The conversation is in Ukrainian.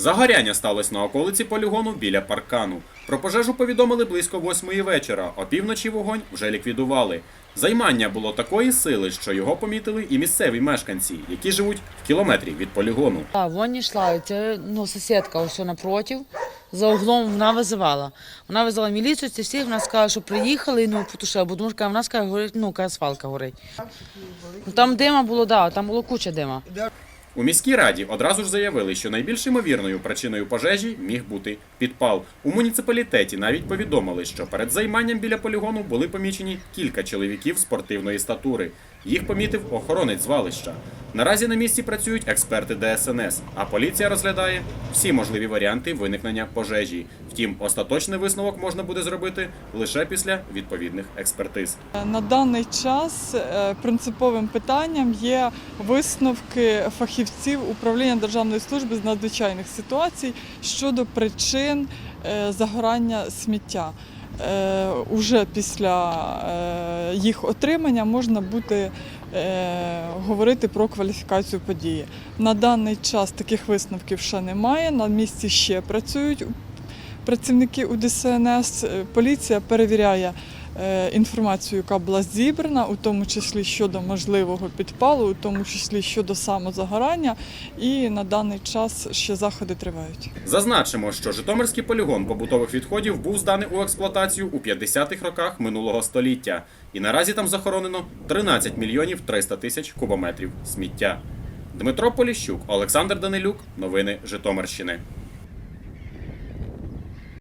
Загоряння сталося на околиці полігону біля паркану. Про пожежу повідомили близько восьмої вечора. Опівночі вогонь вже ліквідували. Займання було такої сили, що його помітили і місцеві мешканці, які живуть в кілометрі від полігону. А, вон йшла. Це ну, сусідка ось напротив. За углом вона визивала. Вона визвала міліцію, це всіх, вона сказала, що приїхали, ну, потушили, бо каже, вона сказала, горить, ну, свалка горить. Ну, там дима було, да, там було куча дима. У міській раді одразу ж заявили, що найбільш ймовірною причиною пожежі міг бути підпал. У муніципалітеті навіть повідомили, що перед займанням біля полігону були помічені кілька чоловіків спортивної статури. Їх помітив охоронець звалища. Наразі на місці працюють експерти ДСНС, а поліція розглядає всі можливі варіанти виникнення пожежі. Втім, остаточний висновок можна буде зробити лише після відповідних експертиз. На даний час е, принциповим питанням є висновки фахівців управління Державної служби з надзвичайних ситуацій щодо причин е, загорання сміття. Е, Уже після е, їх отримання можна буде е, говорити про кваліфікацію події. На даний час таких висновків ще немає. На місці ще працюють працівники УДСНС. Е, Поліція перевіряє е, інформацію, яка була зібрана, у тому числі щодо можливого підпалу, у тому числі щодо самозагорання. І на даний час ще заходи тривають. Зазначимо, що Житомирський полігон побутових відходів був зданий у експлуатацію у 50-х роках минулого століття, і наразі там захоронено 13 мільйонів 300 тисяч кубометрів сміття. Дмитро Поліщук, Олександр Данилюк. Новини Житомирщини.